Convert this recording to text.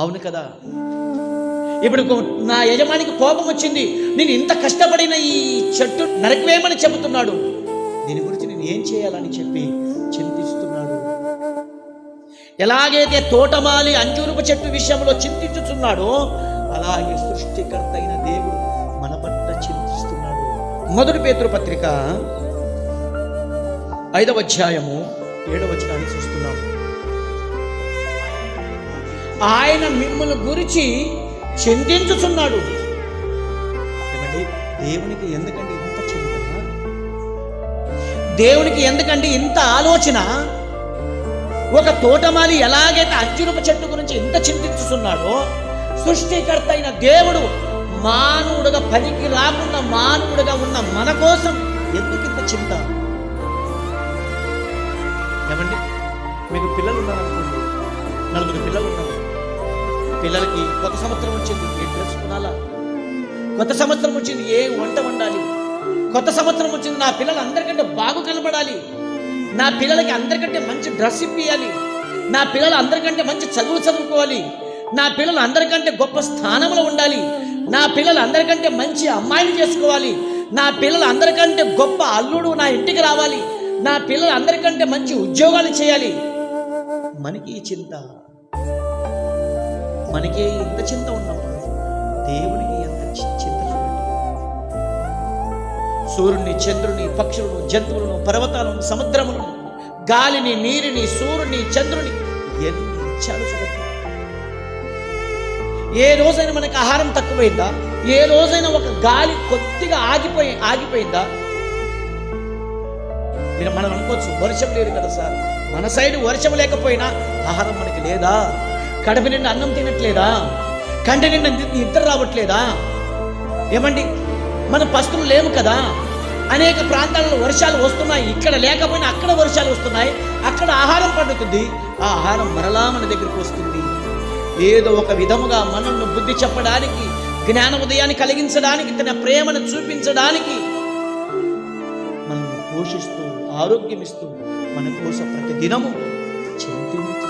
అవును కదా? ఇప్పుడు నా యజమానికి కోపం వచ్చింది. నేను ఇంత కష్టపడిన ఈ చెట్టు నరకవేమని చెబుతున్నాడు. దీని గురించి నేను ఏం చేయాలని చెప్పి చింతిస్తున్నాడు. ఎలాగైతే తోటమాలి అంజూరుపు చెట్టు విషయంలో చింతించుచున్నాడో అలాగే సృష్టికర్త అయిన దేవుడు మన పట్ల చింతిస్తున్నాడు. మొదటి పేతృపత్రిక పత్రిక ఐదవ అధ్యాయము ఏడవ వచనాన్ని చూస్తున్నాము ఆయన మిమ్మల్ని గురించి చింతించుచున్నాడు ఏమండి దేవునికి ఎందుకండి ఇంత చింత? దేవునికి ఎందుకండి ఇంత ఆలోచన? ఒక తోటమాలి ఎలాగైతే అంజురపు చెట్టు గురించి ఇంత చింతించుతున్నాడో సృష్టికర్త అయిన దేవుడు మానవుడుగా పనికి రాకుండా మానవుడుగా ఉన్న మన కోసం ఎందుకు ఇంత చింత? ఏమండి మీకు పిల్లలు ఉన్నారనుకోండి నలుగురు పిల్లలు ఉన్నారు. పిల్లలకి కొత్త సంవత్సరం వచ్చింది. ఏ డ్రెస్ కొనాలా? కొత్త సంవత్సరం వచ్చింది. ఏ వంట వండాలి? కొత్త సంవత్సరం వచ్చింది. నా పిల్లలు అందరికంటే బాగు కనబడాలి. నా పిల్లలకి అందరికంటే మంచి డ్రెస్ ఇప్పియాలి. నా పిల్లలు అందరికంటే మంచి చదువు చదువుకోవాలి. నా పిల్లలు అందరికంటే గొప్ప స్థానంలో ఉండాలి. నా పిల్లలు అందరికంటే మంచి అమ్మాయిని చేసుకోవాలి. నా పిల్లలు అందరికంటే గొప్ప అల్లుడు నా ఇంటికి రావాలి. నా పిల్లలు అందరికంటే మంచి ఉద్యోగాలు చేయాలి. మనకి ఈ చింత మనకే ఇంత చింత ఉన్నప్పుడు దేవునికి ఎంత చి- చింత చూడండి. సూర్యుని చంద్రుని పక్షులను జంతువులను పర్వతాలను సముద్రములను గాలిని నీరుని సూర్యుని చంద్రుని ఎన్ని ఇచ్చాడు చూడండి. ఏ రోజైనా మనకి ఆహారం తక్కువైందా? ఏ రోజైనా ఒక గాలి కొద్దిగా ఆగిపోయి ఆగిపోయిందా? మీరు మనం అనుకోవచ్చు వర్షం లేదు కదా సార్. మన సైడ్ వర్షం లేకపోయినా ఆహారం మనకి లేదా? కడప నిండా అన్నం తినట్లేదా? కంటి నిండా నిద్ర రావట్లేదా? ఏమండి? మన పస్తులు లేవు కదా? అనేక ప్రాంతాలలో వర్షాలు వస్తున్నాయి. ఇక్కడ లేకపోయినా అక్కడ వర్షాలు వస్తున్నాయి. అక్కడ ఆహారం పండుతుంది. ఆ ఆహారం మరలా మన దగ్గరికి వస్తుంది. ఏదో ఒక విధముగా మనల్ని బుద్ధి చెప్పడానికి జ్ఞాన ఉదయాన్ని కలిగించడానికి తన ప్రేమను చూపించడానికి మనల్ని పోషిస్తూ ఆరోగ్యం ఇస్తూ మన కోసం ప్రతి దినము చింతించు